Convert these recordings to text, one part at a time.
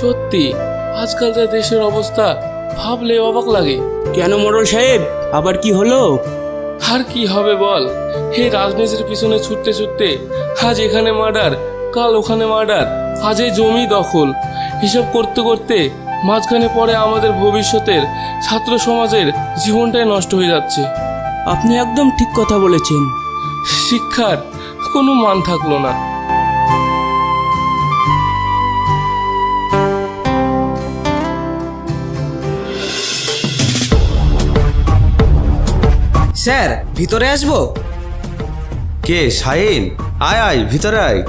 সত্যি? আজকাল যা দেশের অবস্থা ভাবলে অবাক লাগে। কেন মোড়ল সাহেব? আবার কি হলো? আর কি হবে বল? হে রাজনীতির পিছনে ছুটতে ছুটতে আজ এখানে মার্ডার কাল ওখানে মার্ডার আজ এই জমি দখল। হিসাব করতে করতে মাঝখানে পড়ে আমাদের ভবিষ্যতের ছাত্র সমাজের জীবনটাই নষ্ট হয়ে যাচ্ছে। আপনি একদম ঠিক কথা বলেছেন। শিক্ষার কোনো মান থাকল না। স্যার ভিতরে আসব? কে শাহিন? আয় আয় ভিতরে আয়।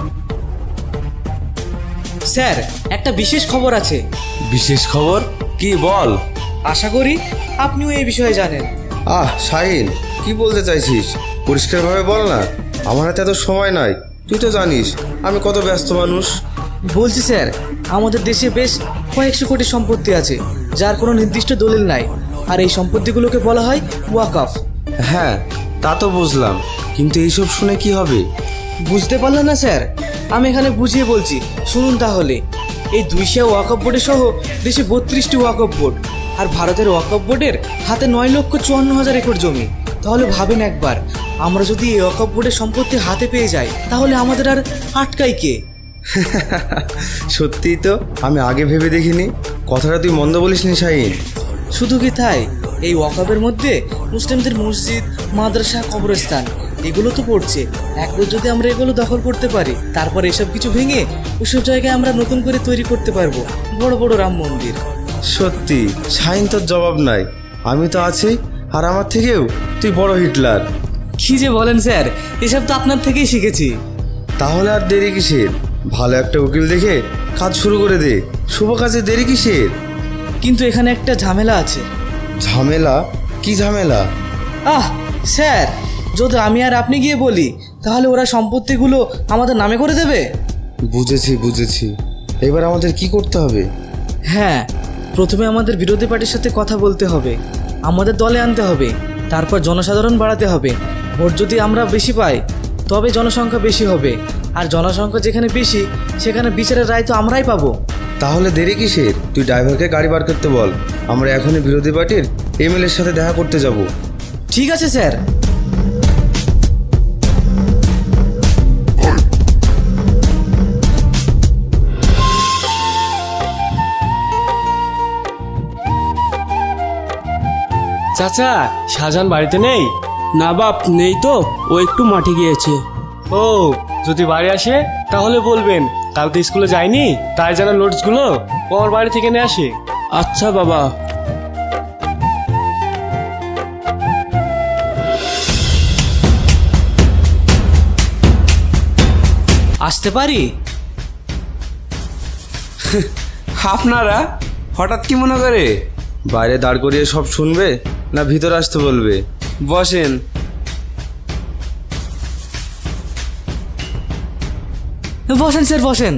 স্যার একটা বিশেষ খবর আছে। বিশেষ খবর? কি বল। আশা করি আপনিও এই বিষয়ে জানেন। আহ শাহিন কি বলতে চাইছিস? পরিষ্কারভাবে বল না। আমার হাতে এত সময় নাই। তুই তো জানিস আমি কত ব্যস্ত মানুষ। বলছি স্যার আমাদের দেশে বেশ কয়েকশো কোটি সম্পত্তি আছে যার কোনো নির্দিষ্ট দলিল নাই। আর এই সম্পত্তিগুলোকে বলা হয় ওয়াকফ। হ্যাঁ তা তো বুঝলাম। কিন্তু এইসব শুনে কি হবে? বুঝতে পারলেন না স্যার। আমি এখানে বুঝিয়ে বলছি শুনুন তাহলে। এই দুইশা ওয়াকফ বোর্ডের সহ দেশে বত্রিশটি ওয়াকফ বোর্ড আর ভারতের ওয়াকফ বোর্ডের হাতে নয় লক্ষ চুয়ান্ন হাজার একর জমি। তাহলে ভাবেন একবার আমরা যদি এই ওয়াকফ বোর্ডের সম্পত্তি হাতে পেয়ে যাই তাহলে আমাদের আর আটকাই কে? সত্যিই তো আমি আগে ভেবে দেখিনি। কথাটা তুই মন্দ বলিসনি শাহিন। শুধু কি তাই? এই ওয়াকফের মধ্যে মুসলিমদের মসজিদ মাদ্রাসা কবরস্থান এগুলো তো পড়ছে। একবার যদি আমরা এগুলো দখল করতে পারি তারপর এসব কিছু ভেঙে ওসব জায়গায় আমরা নতুন করে তৈরি করতে পারব। বড় বড় রাম মন্দির। সত্যি শাহিন তোর জবাব নাই। আমি তো আছি আর আমার থেকেও তুই বড় হিটলার। কি যে বলেন স্যার এসব তো আপনার থেকেই শিখেছি। তাহলে আর দেরি কিসের? ভালো একটা উকিল দেখে কাজ শুরু করে দে। শুভ কাজে দেরি কিসের? কিন্তু এখানে একটা ঝামেলা আছে। ঝামেলা? কি ঝামেলা? আহ স্যার যদি আমি আর আপনি গিয়ে বলি তাহলে ওরা সম্পত্তিগুলো আমাদের নামে করে দেবে? বুঝেছি বুঝেছি। এবার আমাদের কি করতে হবে? হ্যাঁ প্রথমে আমাদের বিরোধী পার্টির সাথে কথা বলতে হবে। আমাদের দলে আনতে হবে। তারপর জনসাধারণ বাড়াতে হবে। ভোট যদি আমরা বেশি পাই তবে জনসংখ্যা বেশি হবে। আর জনসংখ্যা যেখানে বেশি সেখানে বিচারের রায় তো আমরাই পাবো। তাহলে দেরি কিসের? তুই ড্রাইভারকে গাড়ি বার করতে বল। আমরা এখনই বিরোধী পার্টির এমএলএর সাথে দেখা করতে যাব। ঠিক আছে স্যার। চাচা শাহজাহান বাড়িতে নেই? না বাপ নেই তো ও একটু মাঠে গিয়েছে। ও যদি বাড়ি আসে তাহলে বলবেন। কালকে স্কুলে যায়নি তাই যেন নোটসগুলো ও আমার বাড়ি থেকে নিয়ে আসে। আচ্ছা বাবা। আসতে পারি? আপনারা? হঠাৎ কি মনে করে? বাইরে দাঁড় করিয়ে সব শুনবে না ভিতরে আসতে বলবে? বসেন। বসেন স্যার বসেন।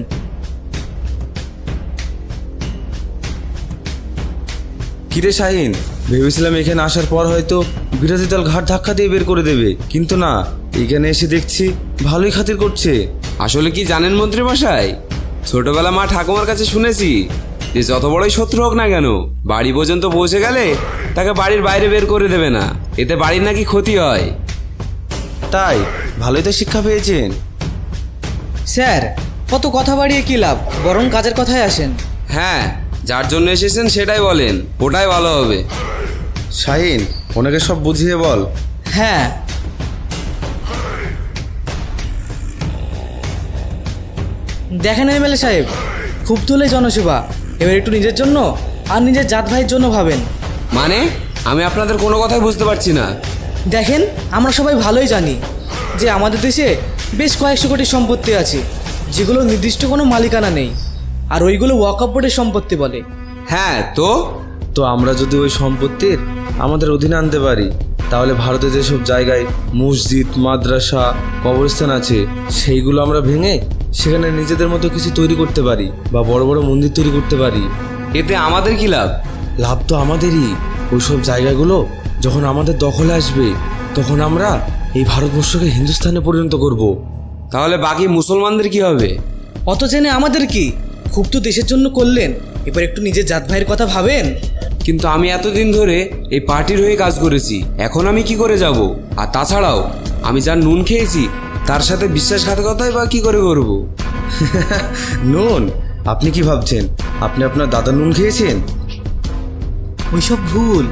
কিরে শাহিন? ভেবেছিলাম এখানে আসার পর হয়তো বিরোধী দল ঘাট ধাক্কা দিয়ে বের করে দেবে। কিন্তু না এখানে এসে দেখছি ভালোই খাতির করছে। আসলে কি জানেন মন্ত্রী মশাই? ছোটবেলা মা ঠাকুমার কাছে শুনেছি যে যত বড়ই শত্রু হোক না কেন বাড়ি পর্যন্ত পৌঁছে গেলে তাকে বাড়ির বাইরে বের করে দেবে না। এতে বাড়ির নাকি ক্ষতি হয়। তাই ভালোই তো শিক্ষা পেয়েছেন। স্যার কত কথা বাড়িয়ে কি লাভ? বরং কাজের কথায় আসেন। হ্যাঁ যার জন্য এসেছেন সেটাই বলেন ওটাই ভালো হবে। শাহিন ওনাকে সব বুঝিয়ে বল। হ্যাঁ। দেখেন এমএলএ সাহেব খুব তোলে জনসেবা। এবার একটু নিজের জন্য আর নিজের জাত ভাইয়ের জন্য ভাবেন। মানে? আমি আপনাদের কোনো কথাই বুঝতে পারছি না। দেখেন আমরা সবাই ভালোই জানি যে আমাদের দেশে বেশ কয়েকশো কোটি সম্পত্তি আছে যেগুলো নির্দিষ্ট কোনো মালিকানা নেই। আর ওইগুলো ওয়াকআপ বোর্ডের সম্পত্তি বলে। হ্যাঁ তো? তো আমরা যদি ওই সম্পত্তির আমাদের অধীনে আনতে পারি তাহলে ভারতে যেসব জায়গায় মসজিদ মাদ্রাসা কবরস্থান আছে সেইগুলো আমরা ভেঙে সেখানে নিজেদের মতো কিছু তৈরি করতে পারি বা বড় বড় মন্দির তৈরি করতে পারি। এতে আমাদের কি লাভ? লাভ তো আমাদেরই। ওইসব জায়গাগুলো যখন আমাদের দখলে আসবে তখন আমরা এই ভারতবর্ষকে হিন্দুস্থানে পরিণত করব। তাহলে বাকি মুসলমানদের কি হবে? অত জেনে আমাদের কি? খুব তো দেশের জন্য করলেন। এবার একটু নিজের জাত ভাইয়ের কথা ভাবেন? কিন্তু আমি এতদিন ধরে এই পার্টির হয়ে কাজ করেছি। এখন আমি কি করে যাব? আর তাছাড়াও আমি যার নুন খেয়েছি তার সাথে বিশ্বাসঘাতকতাই বা কি করে করব? নুন? আপনি কি ভাবছেন? আপনি আপনার দাদা নুন খেয়েছেন? ওইসব ভুল।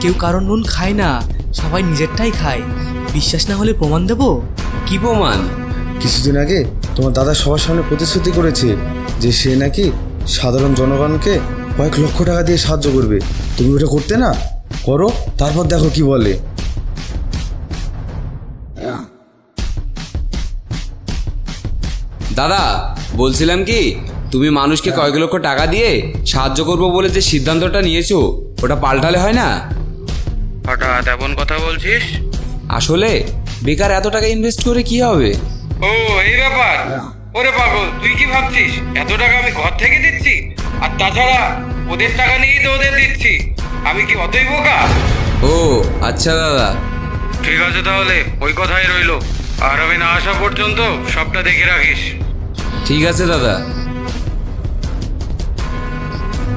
কেউ কারোর নুন খায় না সবাই নিজেরটাই খায়। বিশ্বাস না হলে প্রমাণ দেবো? কি প্রমাণ? কিছুদিন আগে তোমার দাদা সবার সামনে প্রতিশ্রুতি করেছে যে সে নাকি সাধারণ জনগণকে কয়েক লক্ষ টাকা দিয়ে সাহায্য করবে। তুমি ওটা করতে না? করো তারপর দেখো কি বলে। দাদা বলছিলাম কি তুমি মানুষকে কয়েক লক্ষ টাকা দিয়ে সাহায্য করব বলে যে সিদ্ধান্তটা নিয়েছো ওটা পাল্টালে হয় না? হঠাৎ এমন কথা বলছিস? আসলে বেকার এত টাকা ইনভেস্ট করে কি হবে? ও এই ব্যাপার। ওরে পাগল তুই কি ভাবছিস? এত টাকা আমি ঘর থেকে দিচ্ছি? আর তাছাড়া ওদের টাকা নিয়েই তো ওদের দিচ্ছি। আমি কি অতই বোকা? ও আচ্ছা দাদা। ঠিক আছে তাহলে ওই কথাই রইল। আর আমি না আসা পর্যন্ত সবটা দেখে রাখিস। ঠিক আছে দাদা।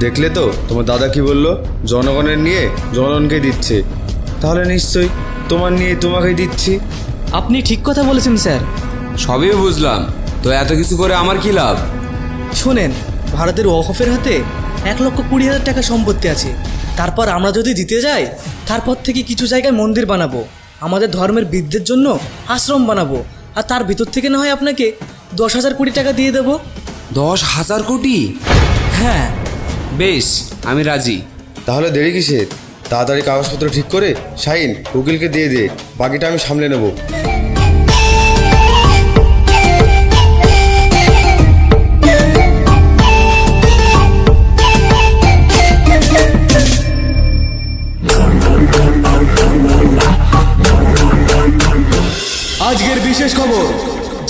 দেখলে তো? তোমার দাদা কি বলল? জনগণের নিয়ে জনগণকে দিচ্ছে। তাহলে নিশ্চয়ই তোমার নিয়ে তোমাকেই দিচ্ছি। আপনি ঠিক কথা বলেছেন স্যার। সবই বুঝলাম। তো এত কিছু করে আমার কি লাভ? শোনেন ভারতের ওয়াকফের হাতে এক লক্ষ কুড়ি হাজার টাকা সম্পত্তি আছে। তারপর আমরা যদি দিতে যাই তারপর থেকে কিছু জায়গায় মন্দির বানাবো আমাদের ধর্মের বৃদ্ধের জন্য আশ্রম বানাবো আর তার ভিতর থেকে না হয় আপনাকে দশ হাজার কোটি টাকা দিয়ে দেবো। দশ হাজার কোটি? হ্যাঁ। বেশ আমি রাজি। তাহলে দেরি কিসের? তাড়াতাড়ি কাগজপত্র ঠিক করে শাইন উকিলকে দিয়ে দে বাকিটা আমি সামলে নেব।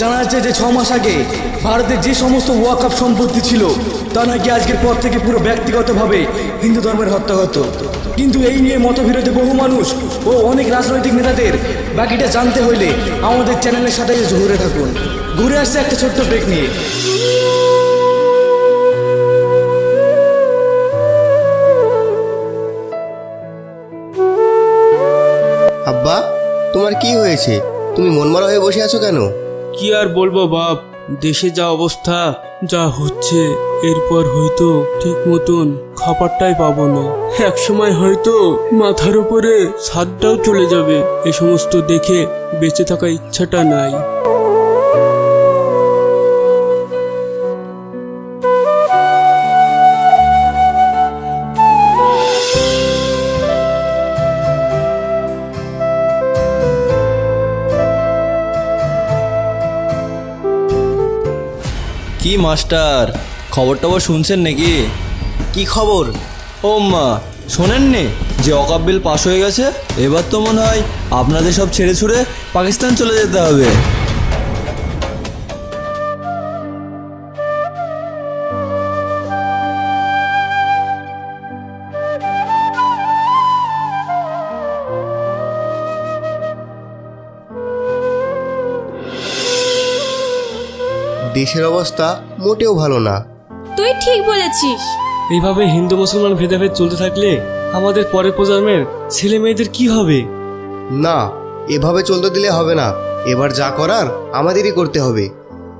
জানা যাচ্ছে যে ছ মাস আগে ভারতের যে সমস্ত ওয়াকআপ সম্পত্তি ছিল, তা নাকি আজকের পর থেকে পুরো ব্যক্তিগতভাবে হিন্দু ধর্মের হত্যা হতো। কিন্তু এই নিয়ে মতবিরোধে বহু মানুষ ও অনেক রাজনৈতিক নেতাদের বাকিটা জানতে হইলে আমাদের চ্যানেলের সাথে ঘুরে থাকুন। ঘুরে আসছে একটা ছোট্ট ব্রেক নিয়ে। আব্বা, তোমার কি হয়েছে? তুমি মনমারা হয়ে বসে আছো কেন? কি আর বলব বাপ? দেশে যা অবস্থা, যা হচ্ছে, এরপর হয়তো ঠিক মতন খাবারটাই পাবো না। এক সময় হয়তো মাথার উপরে ছাদটাও চলে যাবে। এ সমস্ত দেখে বেঁচে থাকা ইচ্ছাটা নাই। কি মাস্টার খবর টবর শুনছেন নাকি? কি খবর? ও মা, শোনেননি? যে অকাব্যিল পাশ হয়ে গেছে, এবার তো মনে হয় আপনাদের সব ছেড়ে ছুড়ে পাকিস্তান চলে যেতে হবে। দেশের অবস্থা মোটেও ভালো না। তুই ঠিক বলেছিস। এইভাবে হিন্দু মুসলমান ভেদাভেদ চলতে থাকলে আমাদের পরের প্রজন্মের ছেলে মেয়েদের কি হবে? না এভাবে চলতে দিলে হবে না। এবার যা করার আমাদেরই করতে হবে।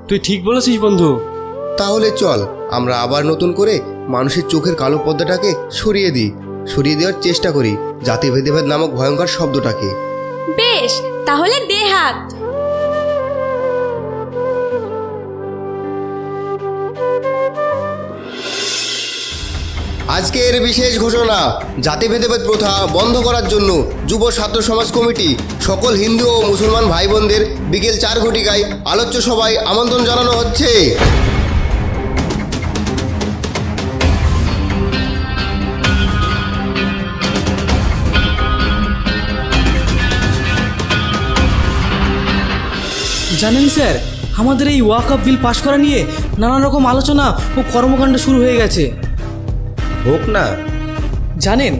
তুই ঠিক বলেছিস বন্ধু। তাহলে চল আমরা আবার নতুন করে মানুষের চোখের কালো পর্দাটাকে সরিয়ে দিই। সরিয়ে দেওয়ার চেষ্টা করি জাতি ভেদাভেদ নামক ভয়ঙ্কর শব্দটাকে। বেশ তাহলে দে হাত। আজকের বিশেষ ঘোষণা, জাতি ভেদাভেদ প্রথা বন্ধ করার জন্য যুব ছাত্র সমাজ কমিটি, সকল হিন্দু ও মুসলমান ভাই বোনদের বিকেল চার ঘটিকায় আলোচ্য সভায় আমন্ত্রণ জানানো হচ্ছে। জানেন স্যার, আমাদের এই ওয়াকআপ বিল পাশ করা নিয়ে নানা রকম আলোচনা ও কর্মকাণ্ড শুরু হয়ে গেছে। হোক না। জানেন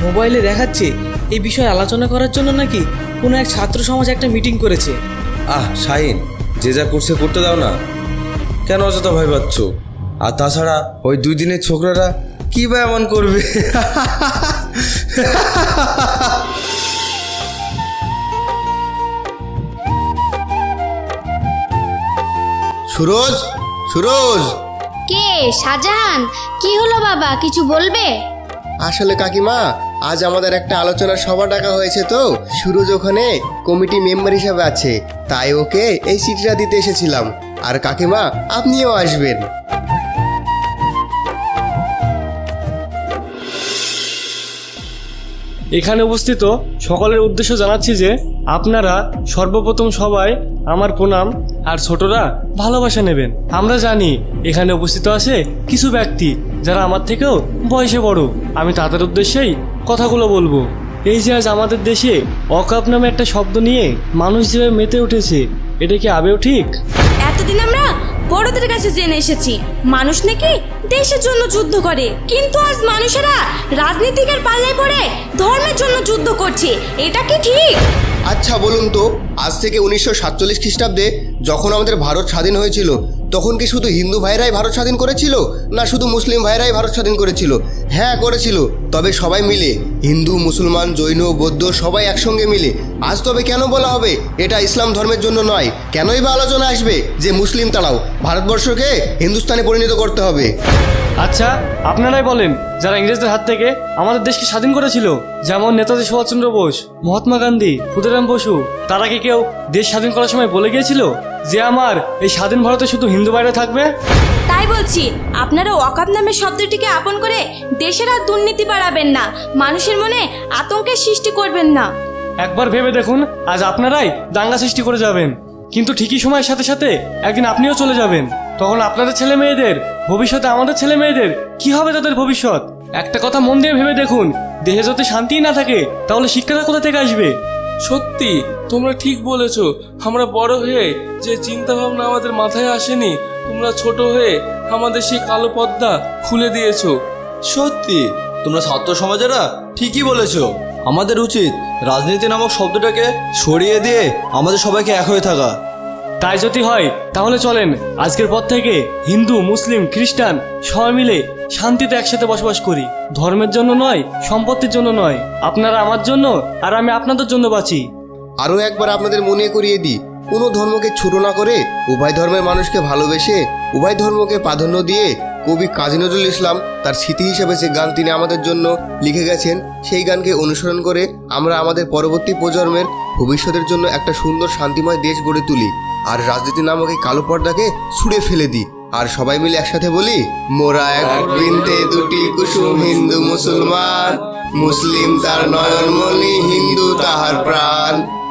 মোবাইলে দেখাচ্ছে এই বিষয়ে আলোচনা করার জন্য নাকি কোনো এক ছাত্র সমাজ একটা মিটিং করেছে। আহ শাহিন যে যা করছে করতে দাও না। কেন অযথা ভয় পাচ্ছ? আর তাছাড়া ওই দুই দিনের ছোকরারা কি বা এমন করবে? সুরজ সুরজ! কে শাহজাহান? কি হলো বাবা কিছু বলবে? আসলে কাকিমা আজ আমাদের একটা আলোচনার সভা ডাকা হয়েছে তো। সুরজ ওখানে কমিটি মেম্বার হিসাবে আছে তাই ওকে এই চিঠিটা দিতে এসেছিলাম। আর কাকিমা আপনিও আসবেন। এখানে উপস্থিত সকলের উদ্দেশ্য জানাচ্ছি যে আপনারা সর্বপ্রথম সবাই আমার প্রণাম আর ছোটরা ভালোবাসা নেবেন। আমরা জানি এখানে উপস্থিত আছে কিছু ব্যক্তি যারা আমার থেকেও বয়সে বড়। আমি তাদের উদ্দেশ্যেই কথাগুলো বলব। এই যে আজ আমাদের দেশে অকাপ নামে একটা শব্দ নিয়ে মানুষ যেভাবে মেতে উঠেছে এটা কি আবেও ঠিক? এতদিন আমরা বড়দের কাছে জেনে এসেছি মানুষ নাকি দেশের জন্য যুদ্ধ করে। কিন্তু আজ মানুষেরা রাজনীতিকের পাল্লায় পড়ে ধর্মের জন্য যুদ্ধ করছে এটা কি ঠিক? আচ্ছা বলুন তো আজ থেকে উনিশশো সাতচল্লিশ খ্রিস্টাব্দে যখন আমাদের ভারত স্বাধীন হয়েছিল, তখন কি শুধু হিন্দু ভাইরাই ভারত স্বাধীন করেছিল, না শুধু মুসলিম ভাইরাই ভারত স্বাধীন করেছিল? হ্যাঁ করেছিল। তবে সবাই মিলে, হিন্দু, মুসলমান, জৈন, বৌদ্ধ সবাই একসঙ্গে মিলে, আজ তবে কেন বলা হবে? এটা ইসলাম ধর্মের জন্য নয়। কেনই বা আলোচনা আসবে যে মুসলিম তারাও ভারতবর্ষকে হিন্দুস্তানে পরিণত করতে হবে? আচ্ছা আপনারাই বলেন যারা ইংরেজদের হাত থেকে আমাদের দেশকে স্বাধীন করেছিল যেমন নেতাজি সুভাষচন্দ্র বোস মহাত্মা গান্ধী ক্ষুদিরাম বসু তারা কি কেউ দেশ স্বাধীন করার সময় বলে গিয়েছিল যে আমার এই স্বাধীন ভারতে শুধু হিন্দু বাইরে থাকবে? তাই বলছি আপনারা ওয়াকাপ নামের শব্দটিকে আপন করে দেশের আর দুর্নীতি বাড়াবেন না মানুষের মনে আতঙ্কের সৃষ্টি করবেন না। একবার ভেবে দেখুন আজ আপনারাই দাঙ্গা সৃষ্টি করে যাবেন। কিন্তু ঠিকই সময়ের সাথে সাথে একদিন আপনিও চলে যাবেন। তখন আপনাদের ছেলে মেয়েদের ভবিষ্যতে আমাদের ছেলে মেয়েদের কি হবে তাদের ভবিষ্যৎ? একটা কথা মন দিয়ে ভেবে দেখুন দেহে যদি শান্তিই না থাকে তাহলে শিক্ষাটা কোথা থেকে আসবে? সত্যি তোমরা ঠিক বলেছ আমরা বড় হয়ে যে চিন্তা ভাবনা আমাদের মাথায় আসেনি তোমরা ছোট হয়ে আমাদের সেই কালো পর্দা খুলে দিয়েছ। সত্যি তোমরা ছাত্র সমাজেরা ঠিকই বলেছ। আমাদের উচিত রাজনীতি নামক শব্দটাকে সরিয়ে দিয়ে আমাদের সবাইকে এক হয়ে থাকা। তাই যদি হয়, তাহলে চলেন আজকের পর থেকে হিন্দু, মুসলিম, খ্রিস্টান সবাই মিলে শান্তিতে একসাথে বসবাস করি। ধর্মের জন্য নয়, সম্পত্তির জন্য নয়। আপনারা আমার জন্য আর আমি আপনাদের জন্য বাঁচি। আরও একবার আপনাদের মনে করিয়ে দিই, কোনো ধর্মকে ছোট না করে উভয় ধর্মের মানুষকে ভালোবেসে উভয় ধর্মকে প্রাধান্য দিয়ে কবি কাজী নজরুল ইসলাম তার স্মৃতি হিসেবে যে গান তিনি আমাদের জন্য লিখে গেছেন, সেই গানকে অনুসরণ করে আমরা আমাদের পরবর্তী প্রজন্মের ভবিষ্যতের জন্য একটা সুন্দর শান্তিময় দেশ গড়ে তুলি। আর রাজনীতি নামক এই কালো পর্দাকে ছুঁড়ে ফেলে দিই। আর সবাই মিলে একসাথে বলি, মোরা এক বৃন্তে দুটি কুসুম হিন্দু মুসলমান। মুসলিম তার নয়নমণি, হিন্দু তাহার প্রাণ।